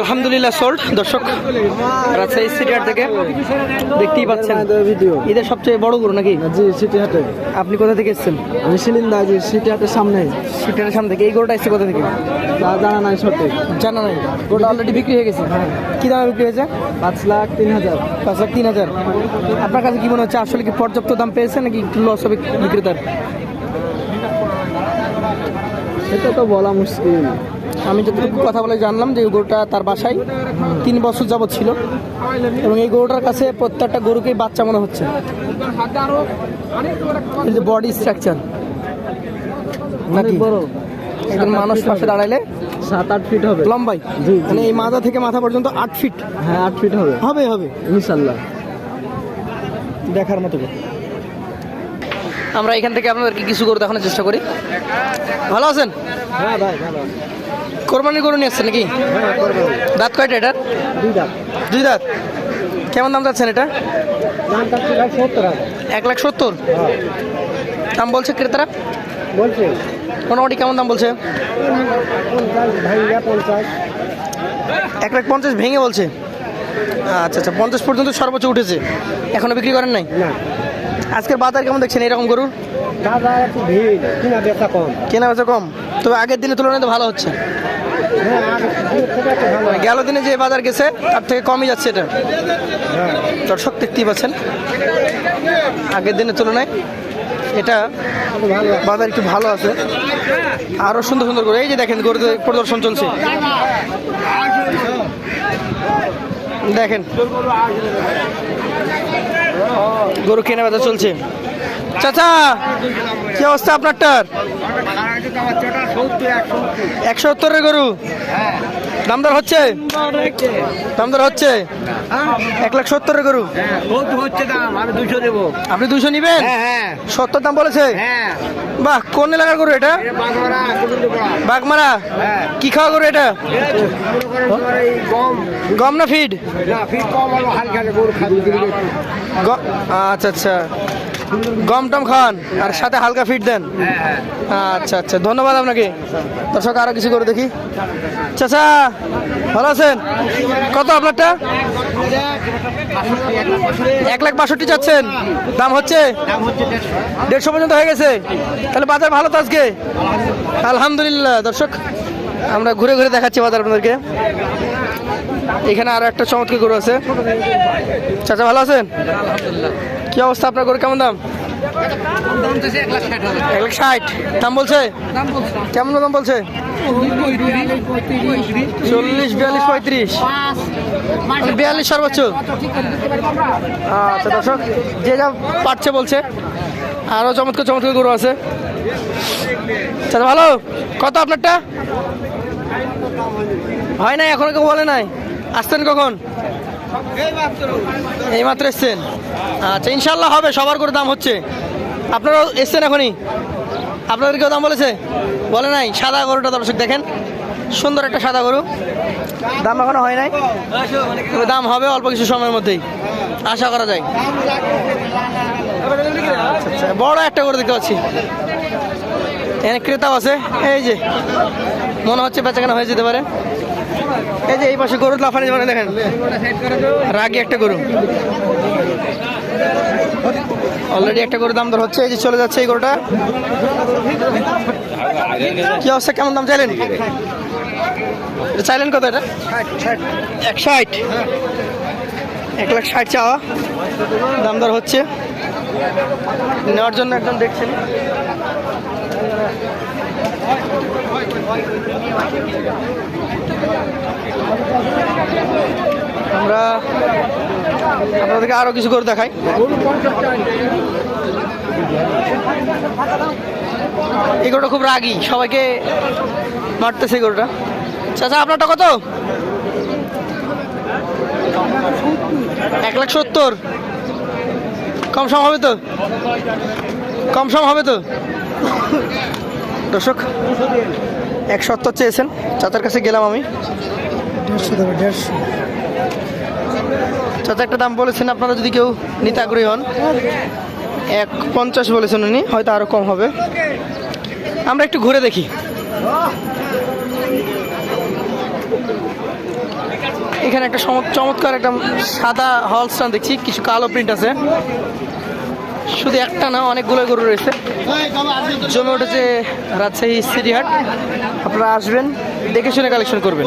আলহামদুলিল্লাহ সোল্ড দর্শক রাজশাহী সিটিহাট থেকে দেখতেই পাচ্ছেন ঈদের সবচেয়ে বড় গরু নাকি? জি সিটি হাটে। আপনি কোথা থেকে এসেছেন? আমি শিলিন্দা জি সিটি হাটের সামনে। সিটিহাটের সামনে থেকে। এই গরুটা এসছে কোথা থেকে? তা জানা নাই সঠিক। জানা নাই। গরুটা অলরেডি বিক্রি হয়ে গেছে? কি দামে বিক্রি হয়েছে? পাঁচ লাখ তিন হাজার। পাঁচ লাখ তিন হাজার। আপনার কাছে কি মনে হচ্ছে আসলে কি পর্যাপ্ত দাম পেয়েছে নাকি একটু লস হবে বিক্রেতার? এটা তো বলা মুশকিল। আমি যতটুকু কথা বলে জানলাম যে গরুটা তার বাসায় তিন বছর যাবৎ ছিল এবং এই গরুটার কাছে প্রত্যেকটা গরুকে বাচ্চা মনে হচ্ছে। যে বডি স্ট্রাকচার অনেক একজন মানুষ পাশে দাঁড়াইলে সাত আট ফিট হবে। লম্বাই। মানে এই মাথা থেকে মাথা পর্যন্ত আট ফিট। হ্যাঁ আট ফিট হবে। হবে হবে। ইনশাল্লাহ। দেখার মতো। আমরা এখান থেকে আপনাদেরকে কিছু গরু দেখানোর চেষ্টা করি। ভালো আছেন? হ্যাঁ ভাই ভালো কোরবানির গরু নিয়ে আসছেন নাকি? হ্যাঁ দাঁত কয়টা এটার? দুই দাম দুই দাঁত। কেমন দাম যাচ্ছেন এটা? এক লাখ সত্তর? হ্যাঁ। দাম বলছে ক্রেতারা? বলছে। মোটামুটি কেমন দাম বলছে? এক লাখ পঞ্চাশ ভেঙে বলছে। আচ্ছা আচ্ছা পঞ্চাশ পর্যন্ত সর্বোচ্চ উঠেছে। এখনও বিক্রি করেন নাই? না। আজকের বাজার কেমন দেখছেন? এরকম গরুর? কিনা বেচা কম। কেনা বেচা কম। তবে আগের দিনের তুলনায় তো ভালো হচ্ছে। হ্যাঁ মানে গেল দিনে যে বাজার গেছে তার থেকে কমই যাচ্ছে এটা। হ্যাঁ। দর্শক দেখতেই পাচ্ছেন। আগের দিনের তুলনায় এটা বাজার একটু ভালো আছে। আরও সুন্দর সুন্দর করে এই যে দেখেন গরুদের প্রদর্শন চলছে। দেখেন। গরু কেনা বেচা চলছে। চাচা কি অবস্থা আপনারটার? একশো সত্তরের গরু? দামদার হচ্ছে? দামদার হচ্ছে। এক লাখ সত্তরের গরু? হচ্ছে দাম আমি দুশো দেবো। আপনি দুশো নিবেন? হ্যাঁ সত্তর দাম বলেছে? হ্যাঁ। বাহ কোন এলাকার গরু এটা? বাগমারা হ্যাঁ। কি খাওয়া গরু এটা? গম। না ফিড? আচ্ছা আচ্ছা। গম টম খান, আর সাথে হালকা ফিট দেন। আচ্ছা আচ্ছা ধন্যবাদ আপনাকে। দর্শক, আরও কিছু করে দেখি। চাচা, ভালো আছেন? কত আপনারটা? এক লাখ বাষট্টি চাচ্ছেন। দাম হচ্ছে? দেড়শো পর্যন্ত হয়ে গেছে। তাহলে বাজার ভালো তো আজকে? আলহামদুলিল্লাহ, দর্শক, আমরা ঘুরে ঘুরে দেখাচ্ছি বাজার আপনাদেরকে। এখানে আরও একটা চমৎকার গরু আছে। চাচা, ভালো আছেন? কি অবস্থা আপনার গরু? কেমন দাম? এক লাখ ষাট। দাম বলছে? কেমন দাম বলছে? চল্লিশ, বিয়াল্লিশ, পঁয়ত্রিশ। মানে বিয়াল্লিশ সর্বোচ্চ। আচ্ছা দর্শক, যে যা পারছে বলছে। আরও চমৎকার চমৎকার গরু আছে। চাচা ভালো? কত আপনারটা? হয় নাই, এখনও কেউ বলে নাই? আসতেন কখন? এই মাত্র এসছেন। আচ্ছা ইনশাল্লাহ হবে সবার করে দাম হচ্ছে। আপনারাও এসছেন এখনই? আপনাদের কেউ দাম বলেছে? বলে নাই সাদা গরুটা দর্শক দেখেন সুন্দর একটা সাদা গরু। দাম এখনও হয় নাই দাম হবে অল্প কিছু সময়ের মধ্যেই। আশা করা যায়। আচ্ছা, আচ্ছা, বড় একটা গরু দেখতে পাচ্ছি। এখানে ক্রেতাও আছে এই যে মনে হচ্ছে বেচাকেনা হয়ে যেতে পারে। এই যে এই পাশে গরু লাফানি মানে দেখেন। রাগি একটা গরু। অলরেডি একটা গরুর দাম দর হচ্ছে, এই যে চলে যাচ্ছে এই গরুটা। কি অবস্থা, কেমন দাম চাইলেন? চাইলেন কত এটা? এক ষাট। এক লাখ ষাট চাওয়া। দাম দর হচ্ছে। নেওয়ার জন্য একদম দেখছেন। আমরা আপনাদেরকে আরও কিছু করে দেখাই। এই গরুটা খুব রাগি, সবাইকে মারতেছে গরুটা। চাচা, আপনারটা কত? এক লাখ সত্তর। কম সম হবে তো? কম সম হবে তো? দর্শক, এক সত্তর চেয়েছেন। চাচার কাছে গেলাম আমি। চাচা, একটা দাম বলেছেন, আপনারা যদি কেউ নিতে আগ্রহী হন, এক পঞ্চাশ বলেছেন উনি, হয়তো আরও কম হবে। আমরা একটু ঘুরে দেখি। এখানে একটা চমৎ- চমৎকার একটা সাদা হলস্টান দেখছি, কিছু কালো প্রিন্ট আছে। শুধু একটা না, অনেকগুলো গরু রয়েছে। জমে উঠেছে রাজশাহী সিটি হাট আপনারা আসবেন, দেখে শুনে কালেকশন করবেন।